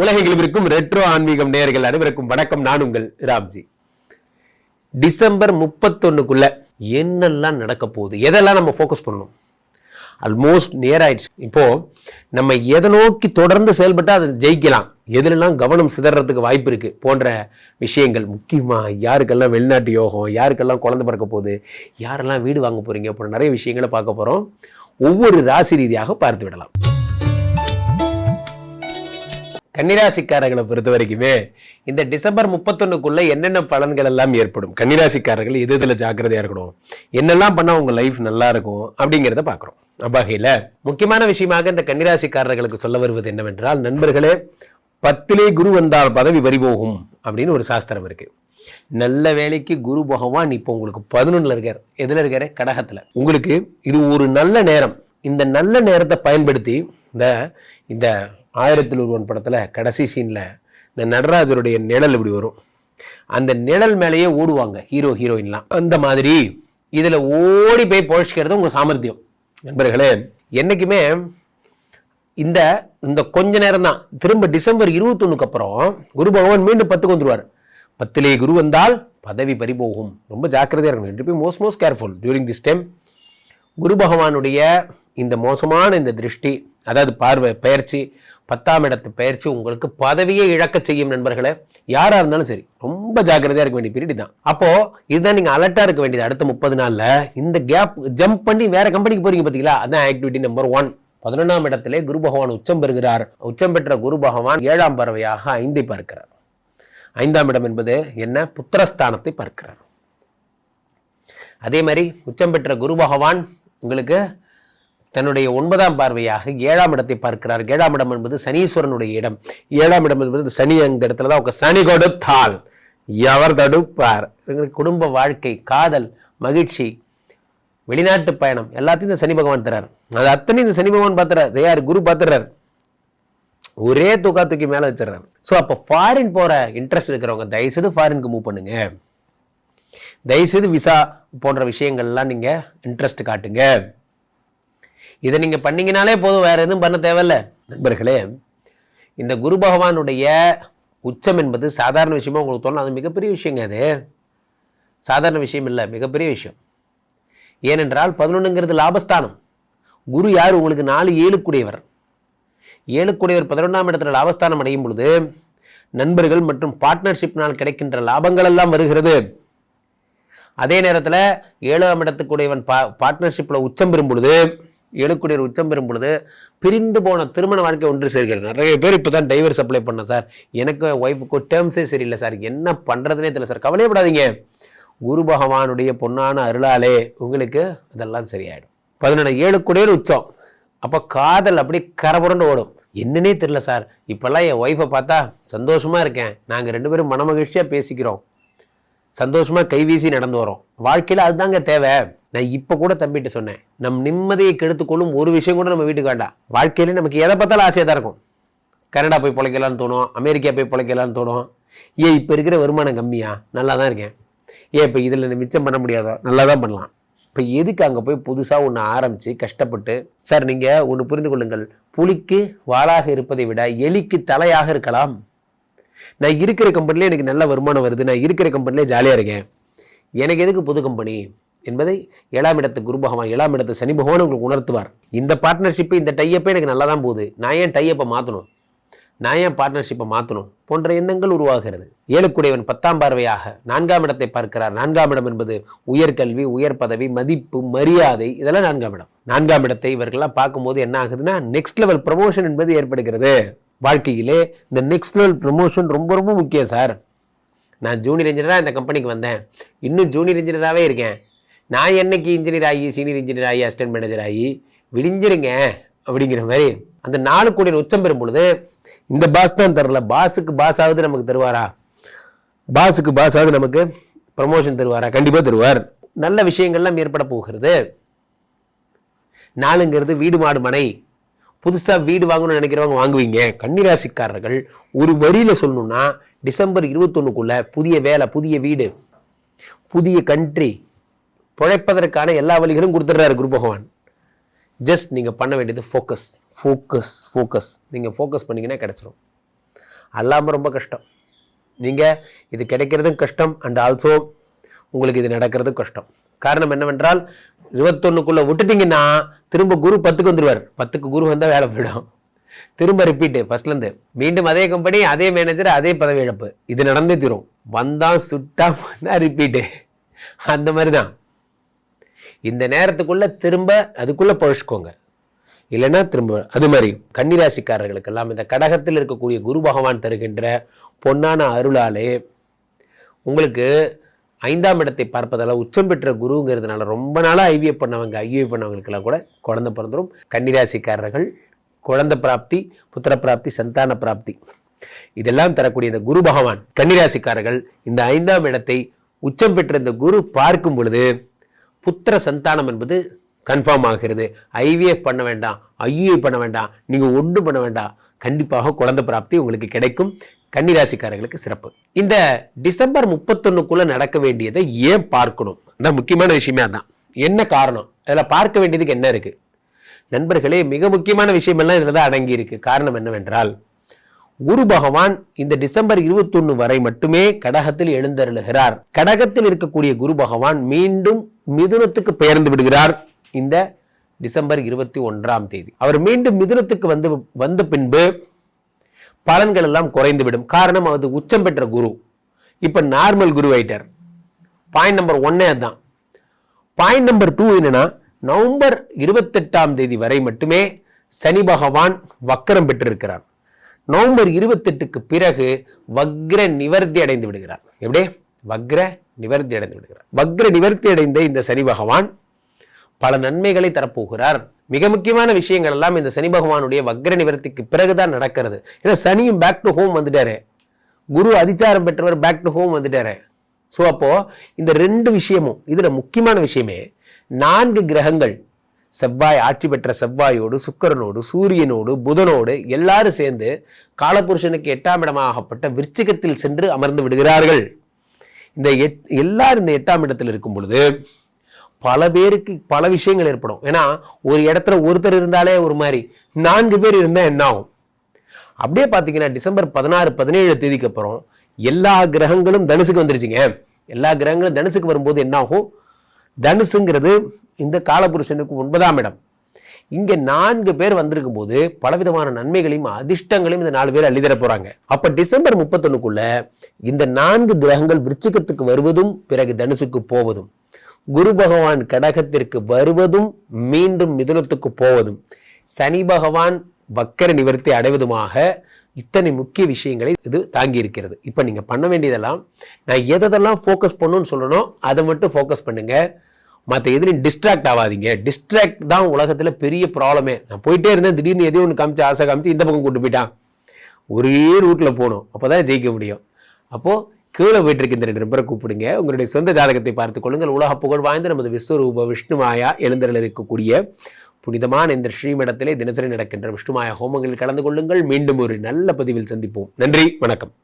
உலகெங்கிலும் இருக்கும் ரெட்ரோ ஆன்மீகம் நேர்கள் அனைவருக்கும் வணக்கம். நான் உங்கள் ராம்ஜி. டிசம்பர் முப்பத்தொன்னுக்குள்ள என்னெல்லாம் நடக்க போகுது? எதெல்லாம் நம்ம ஃபோக்கஸ் பண்ணணும்? ஆல்மோஸ்ட் நியர் ஆயிடுச்சு இப்போ நம்ம எதை நோக்கி தொடர்ந்து செயல்பட்டால் அதை ஜெயிக்கலாம். எதுலெல்லாம் கவனம் சிதறதுக்கு வாய்ப்பு இருக்கு போன்ற விஷயங்கள். முக்கியமாக யாருக்கெல்லாம் வெளிநாட்டு யோகம் யாருக்கெல்லாம் குழந்தை பிறக்க போகுது யாரெல்லாம் வீடு வாங்க போறீங்க போன்ற நிறைய விஷயங்களை பார்க்க போறோம். ஒவ்வொரு ராசி ரீதியாக பார்த்து விடலாம். கன்னிராசிக்காரர்களை பொறுத்த வரைக்குமே இந்த டிசம்பர் முப்பத்தொன்னுக்குள்ள என்னென்ன பலன்கள் எல்லாம் ஏற்படும்? கன்னிராசிக்காரர்கள் எது இதில் ஜாக்கிரதையா இருக்கணும்? என்னெல்லாம் பண்ணால் உங்க லைஃப் நல்லா இருக்கும்? அப்படிங்கிறத பார்க்குறோம். அவ்வகையில் முக்கியமான விஷயமாக இந்த கன்னிராசிக்காரர்களுக்கு சொல்ல வருவது என்னவென்றால் நண்பர்களே பத்திலே குரு வந்தால் பதவி வரிபோகும் அப்படின்னு ஒரு சாஸ்திரம் இருக்கு. நல்ல வேலைக்கு குரு பகவான் இப்போ உங்களுக்கு பதினொன்றில் இருக்கார். எதில் இருக்கார்? கடகத்தில். உங்களுக்கு இது ஒரு நல்ல நேரம். இந்த நல்ல நேரத்தை பயன்படுத்தி இந்த இந்த ஆயிரத்தில் ஒருவன் படத்தில் கடைசி சீனில் இந்த நடராஜருடைய நிழல் இப்படி வரும். அந்த நிழல் மேலேயே ஓடுவாங்க ஹீரோ ஹீரோயின்லாம். அந்த மாதிரி இதில் ஓடி போய் பொழைச்சிக்கிறது உங்கள் சாமர்த்தியம். நண்பர்களே என்றைக்குமே இந்த இந்த கொஞ்ச நேரம் தான் திரும்ப டிசம்பர் இருபத்தொன்னுக்கு அப்புறம் குரு பகவான் மீண்டும் பத்துக்கு வந்துருவார். பத்திலே குரு வந்தால் பதவி பறிபோகும். ரொம்ப ஜாக்கிரதையாக இருக்கணும். Be most most careful during this time Guru பகவானுடைய இந்த மோசமான இந்த திருஷ்டி அதாவது பார்வை பயிற்சி பத்தாம் இடத்து பயிற்சி உங்களுக்கு பதவியை இழக்க செய்யும் நண்பர்களே யாராக இருந்தாலும் சரி ரொம்ப ஜாக்கிரதையாக இருக்க வேண்டிய பீரியட் தான் அப்போ இதுதான் நீங்கள் அலர்ட்டாக இருக்க வேண்டியது. அடுத்த முப்பது நாளில் இந்த கேப் ஜம்ப் பண்ணி வேற கம்பெனிக்கு போறீங்க பார்த்தீங்களா அதான் ஆக்டிவிட்டி நம்பர் ஒன் பதினொன்றாம் இடத்திலே குரு பகவான் உச்சம் பெறுகிறார். உச்சம் பெற்ற குரு பகவான் ஏழாம் பறவையாக ஐந்தை பார்க்கிறார். ஐந்தாம் இடம் என்பது என்ன? புத்திரஸ்தானத்தை பார்க்கிறார். அதே மாதிரி உச்சம் பெற்ற குரு பகவான் உங்களுக்கு தன்னுடைய ஒன்பதாம் பார்வையாக ஏழாம் இடத்தை பார்க்கிறார். ஏழாம் இடம் என்பது சனீஸ்வரனுடைய இடம். ஏழாம் இடம் என்பது சனி அந்த இடத்துல தான் உங்க சனி கொடுத்தால் எவர் தடுப்பார்? குடும்ப வாழ்க்கை காதல் மகிழ்ச்சி வெளிநாட்டு பயணம் எல்லாத்தையும் இந்த சனி பகவான் தர்றார் அது அத்தனை இந்த சனி பகவான் பார்த்துறாரு. தயார் குரு பார்த்துறாரு. ஒரே தூக்கா தூக்கி மேலே வச்சிடறாரு. ஸோ அப்போ ஃபாரின் போகிற இன்ட்ரெஸ்ட் இருக்கிறவங்க தயவுசெய்து ஃபாரினுக்கு மூவ் பண்ணுங்க. தயவுசெய்து விசா போன்ற விஷயங்கள்லாம் நீங்கள் இன்ட்ரெஸ்ட் காட்டுங்க. இதை நீங்கள் பண்ணிங்கனாலே போதும் வேறு எதுவும் பண்ண தேவையில்ல. நண்பர்களே இந்த குரு பகவானுடைய உச்சம் என்பது சாதாரண விஷயமா உங்களுக்கு தோணும். அது மிகப்பெரிய விஷயங்க அது. சாதாரண விஷயம் இல்லை மிகப்பெரிய விஷயம். ஏனென்றால் பதினொன்றுங்கிறது லாபஸ்தானம். குரு யார்? உங்களுக்கு நாலு ஏழுக்குடையவர். ஏழுக்குடையவர் பதினொன்றாம் இடத்துல லாபஸ்தானம் அடையும் பொழுது நண்பர்கள் மற்றும் பார்ட்னர்ஷிப்னால் கிடைக்கின்ற லாபங்கள் எல்லாம் வருகிறது. அதே நேரத்தில் ஏழாம் இடத்துக்குடையவன் பா பார்ட்னர்ஷிப்பில் உச்சம் பெறும் பொழுது ஏழுக்குடியர் உச்சம் பெறும் பொழுது பிரிந்து போன திருமண வாழ்க்கை ஒன்று சேர்க்கிறது நிறைய பேர் இப்போ தான் டைவர்ஸ் அப்ளை பண்ணேன் சார். எனக்கு ஒய்ஃபுக்கு டேர்ம்ஸே சரியில்லை சார். என்ன பண்ணுறதுனே தெரியல சார். கவலையப்படாதீங்க. குரு பகவானுடைய பொன்னான அருளாலே உங்களுக்கு அதெல்லாம் சரியாயிடும். பதினொன்று ஏழுக்குடியர் உச்சம். அப்போ காதல் அப்படி கரபுரண்டு ஓடும். என்னன்னே தெரில சார். இப்போல்லாம் என் ஒய்ஃபை பார்த்தா சந்தோஷமாக இருக்கேன். நாங்கள் ரெண்டு பேரும் மனமகிழ்ச்சியாக பேசிக்கிறோம். சந்தோஷமாக கைவீசி நடந்து வரோம். வாழ்க்கையில் அதுதாங்க தேவை. நான் இப்போ கூட தம்பிட்டு சொன்னேன் நம் நிம்மதியை கெடுத்துக்கொள்ளும் ஒரு விஷயம் கூட நம்ம வீட்டுக்கு வேண்டாம். வாழ்க்கையில நமக்கு எதை பார்த்தாலும் ஆசையாக தான் இருக்கும். கனடா போய் பிழைக்கலான்னு தோணும் அமெரிக்கா போய் பிழைக்கலான்னு தோணும். ஏன் இப்போ இருக்கிற வருமானம் கம்மியா? நல்லா தான் இருக்கேன். ஏன் இப்போ இதில் மிச்சம் பண்ண முடியாதோ? நல்லா தான் பண்ணலாம். இப்போ எதுக்கு அங்கே போய் புதுசாக ஒன்று ஆரம்பித்து கஷ்டப்பட்டு சார் நீங்கள் ஒன்று புரிந்து கொள்ளுங்கள். புலிக்கு வாளாக இருப்பதை விட எலிக்கு தலையாக இருக்கலாம். நான் இருக்கிற கம்பெனிலே எனக்கு நல்ல வருமானம் வருது. நான் இருக்கிற கம்பெனிலே ஜாலியாக இருக்கேன். எனக்கு எதுக்கு புது கம்பெனி என்பதை ஏழாம் இடத்து குரு பகவான் ஏழாம் இடத்து சனி பகவான் உங்களுக்கு உணர்த்துவார். இந்த பார்ட்னர்ஷிப்பு இந்த டையப்பே எனக்கு நல்லா தான் போகுது. நான் ஏன் டையப்பை மாற்றணும் நான் ஏன் பார்ட்னர்ஷிப்பை மாற்றணும் போன்ற எண்ணங்கள் உருவாகிறது. ஏழுக்குடையவன் பத்தாம் பார்வையாக நான்காம் இடத்தை பார்க்கிறார். நான்காம் இடம் என்பது உயர்கல்வி உயர் பதவி மதிப்பு மரியாதை இதெல்லாம் நான்காம் இடம். நான்காம் இடத்தை இவர்கள்லாம் பார்க்கும்போது என்ன ஆகுதுன்னா நெக்ஸ்ட் லெவல் ப்ரமோஷன் என்பது ஏற்படுகிறது. வாழ்க்கையிலே இந்த நெக்ஸ்ட் லெவல் ப்ரமோஷன் ரொம்ப ரொம்ப முக்கியம் சார் நான் ஜூனியர் இன்ஜினியராக இந்த கம்பெனிக்கு வந்தேன். இன்னும் ஜூனியர் இன்ஜினியராகவே இருக்கேன். நான் என்னைக்கு இன்ஜினியர் ஆகி சீனியர் இன்ஜினியர் ஆகி அசிஸ்டன்ட் மேனேஜர் ஆகி விடிஞ்சிருங்க அப்படிங்கிற மாதிரி அந்த நாலு கோடி உச்சம் பெறும் பொழுது இந்த பாஸ் தான் தரல. பாஸுக்கு பாஸ் ஆகுது நமக்கு தருவாரா? பாஸுக்கு பாஸ் ஆகுது நமக்கு ப்ரமோஷன் தருவாரா? கண்டிப்பாக தருவார். நல்ல விஷயங்கள்லாம் ஏற்பட போகிறது. நாலுங்கிறது வீடு மாடு மனை. புதுசாக வீடு வாங்கணும்னு நினைக்கிறவங்க வாங்குவீங்க. கன்னிராசிக்காரர்கள் ஒரு வரியில் சொல்லணும்னா டிசம்பர் இருபத்தொன்னுக்குள்ளே புதிய வேலை புதிய வீடு புதிய கண்ட்ரி பிழைப்பதற்கான எல்லா வழிகளும் கொடுத்துட்றாரு குரு பகவான். ஜஸ்ட் நீங்கள் பண்ண வேண்டியது ஃபோக்கஸ் ஃபோக்கஸ் ஃபோக்கஸ் நீங்கள் ஃபோக்கஸ் பண்ணீங்கன்னா கிடச்சிரும். அல்லாமல் ரொம்ப கஷ்டம். நீங்கள் இது கிடைக்கிறதும் கஷ்டம் அண்ட் ஆல்சோ உங்களுக்கு இது நடக்கிறதும் கஷ்டம். காரணம் என்னவென்றால் இருபத்தொன்னுக்குள்ளே விட்டுட்டிங்கன்னா திரும்ப குரு பத்துக்கு வந்துடுவார் பத்துக்கு குரு வந்தால் வேலை போயிடும். திரும்ப ரிப்பீட்டு ஃபர்ஸ்ட்லேருந்து மீண்டும் அதே கம்பெனி அதே மேனேஜர் அதே பதவி இழப்பு. இது நடந்தே தீரும். வந்தால் சுட்டா வந்தால் ரிப்பீட்டு அந்த மாதிரி தான் இந்த நேரத்துக்குள்ளே திரும்ப அதுக்குள்ளே பழிச்சுக்கோங்க. இல்லைன்னா திரும்ப அது மாதிரி கன்னிராசிக்காரர்களுக்கெல்லாம் இந்த கடகத்தில் இருக்கக்கூடிய குரு பகவான் தருகின்ற பொன்னான அருளாலே உங்களுக்கு ஐந்தாம் இடத்தை பார்ப்பதால் உச்சம் பெற்ற குருங்கிறதுனால ரொம்ப நாளாக ஐவிஎஃப் பண்ணவங்க ஐவிஎஃப் பண்ணவங்களுக்கெல்லாம் கூட குழந்தை பிறந்துடும் கன்னிராசிக்காரர்கள் குழந்தை பிராப்தி புத்திர பிராப்தி சந்தான பிராப்தி. இதெல்லாம் தரக்கூடிய இந்த குரு பகவான் கன்னிராசிக்காரர்கள் இந்த ஐந்தாம் இடத்தை உச்சம் பெற்ற இந்த குரு பார்க்கும் பொழுது புத்திர சந்தானம் என்பது கன்ஃபார்ம் ஆகிறது. ஐவிஎஃப் பண்ண வேண்டாம் ஐயுஐ பண்ண வேண்டாம் நீங்கள் ஒன்றும் பண்ண வேண்டாம். கண்டிப்பாக குழந்தை பிராப்தி உங்களுக்கு கிடைக்கும். கன்னிராசிக்காரர்களுக்கு சிறப்பு. இந்த டிசம்பர் முப்பத்தொன்னுக்குள்ளே நடக்க வேண்டியதை ஏன் பார்க்கணும்? இந்த முக்கியமான விஷயமே அதான். என்ன காரணம்? அதில் பார்க்க வேண்டியதுக்கு என்ன இருக்குது நண்பர்களே மிக முக்கியமான விஷயமெல்லாம் இதில் தான் அடங்கியிருக்கு. காரணம் என்னவென்றால் குரு பகவான் இந்த டிசம்பர் 21 வரை மட்டுமே கடகத்தில் எழுந்தருளுகிறார். கடகத்தில் இருக்கக்கூடிய குரு பகவான் மீண்டும் மிதுனத்துக்கு பெயர்ந்து விடுகிறார். இந்த டிசம்பர் இருபத்தி ஒன்றாம் தேதி. அவர் மீண்டும் மிதுனத்துக்கு வந்து வந்த பின்பு பலன்கள் எல்லாம் குறைந்துவிடும் காரணம் அது உச்சம் பெற்ற குரு. இப்ப நார்மல் குரு ஆயிட்டார். பாயிண்ட் நம்பர் ஒன்னே அதுதான் பாயிண்ட் நம்பர் டூ என்னன்னா நவம்பர் இருபத்தெட்டாம் தேதி வரை மட்டுமே சனி பகவான் வக்கரம் பெற்றிருக்கிறார். நவம்பர் இருபத்தெட்டுக்கு பிறகு வக்ர நிவர்த்தி அடைந்து விடுகிறார். எப்படி? வக்ர நிவர்த்தி அடைந்து விடுகிறார். வக்ர நிவர்த்தி அடைந்த இந்த சனி பகவான் பல நன்மைகளை தரப்போகிறார். மிக முக்கியமான விஷயங்கள் எல்லாம் இந்த சனி பகவானுடைய வக்ர நிவர்த்திக்கு பிறகுதான் நடக்கிறது. ஏன்னா சனியும் பேக் டு ஹோம் வந்துட்டாரு. குரு அதிச்சாரம் பெற்றவர் பேக் டு ஹோம் வந்துட்டாரு. ஸோ அப்போ இந்த ரெண்டு விஷயமும் இதில் முக்கியமான விஷயமே நான்கு கிரகங்கள் செவ்வாய் ஆட்சி பெற்ற செவ்வாயோடு சுக்கரனோடு சூரியனோடு புதனோடு எல்லாரும் சேர்ந்து காலபுருஷனுக்கு எட்டாம் இடமாகப்பட்ட விருச்சிகத்தில் சென்று அமர்ந்து விடுகிறார்கள். இந்த எட் எல்லாரும் இந்த எட்டாம் இடத்தில் இருக்கும் பொழுது பல பேருக்கு பல விஷயங்கள் ஏற்படும். ஏன்னா ஒரு இடத்துல ஒருத்தர் இருந்தாலே ஒரு மாதிரி நான்கு பேர் இருந்தால் என்ன ஆகும்? அப்படியே பார்த்தீங்கன்னா டிசம்பர் பதினாறு பதினேழு தேதிக்கு அப்புறம் எல்லா கிரகங்களும் தனுசுக்கு வந்துருச்சுங்க. எல்லா கிரகங்களும் தனுசுக்கு வரும்போது என்ன ஆகும்? தனுசுங்கிறது இந்த காலபுருஷனுக்கு ஒன்பதாம் இடம். இங்கே நான்கு பேர் வந்திருக்கும் போது பலவிதமான நன்மைகளையும் அதிர்ஷ்டங்களையும் இந்த நாலு பேர் அள்ளித்தர போகிறாங்க அப்போ டிசம்பர் முப்பத்தொன்னுக்குள்ள இந்த நான்கு கிரகங்கள் விருச்சிகத்துக்கு வருவதும் பிறகு தனுசுக்கு போவதும் குரு பகவான் கடகத்திற்கு வருவதும் மீண்டும் மிதுனத்துக்கு போவதும் சனி பகவான் வக்கர நிவர்த்தி அடைவதுமாக இத்தனை முக்கிய விஷயங்களை இது தாங்கி இருக்கிறது இப்போ நீங்கள் பண்ண வேண்டியதெல்லாம் நான் எதெல்லாம் ஃபோக்கஸ் பண்ணணும்னு சொல்லணும் அதை மட்டும் ஃபோக்கஸ் பண்ணுங்கள் மற்ற எதுலையும் டிஸ்ட்ராக்ட் ஆகாதீங்க டிஸ்ட்ராக்ட் தான் உலகத்தில் பெரிய ப்ராப்ளமே நான் போயிட்டே இருந்தேன் திடீர்னு எதையும் ஒன்று காமிச்சு ஆசை காமிச்சு இந்த பக்கம் கூட்டு போயிட்டான். ஒரே ரூட்டில் போகணும் அப்போ தான் ஜெயிக்க முடியும். அப்போது கீழே போயிட்டு இந்த ரெண்டு நம்பரை கூப்பிடுங்க. உங்களுடைய சொந்த ஜாதகத்தை பார்த்துக் கொள்ளுங்கள். உலக புகழ் வாய்ந்த நமது விஸ்வரூப விஷ்ணுமாயா எழுந்தரில் இருக்கக்கூடிய புனிதமான இந்த ஸ்ரீமடத்திலே தினசரி நடக்கின்ற விஷ்ணுமாயா ஹோமங்களில் கலந்து கொள்ளுங்கள். மீண்டும் ஒரு நல்ல பதிவில் சந்திப்போம். நன்றி வணக்கம்.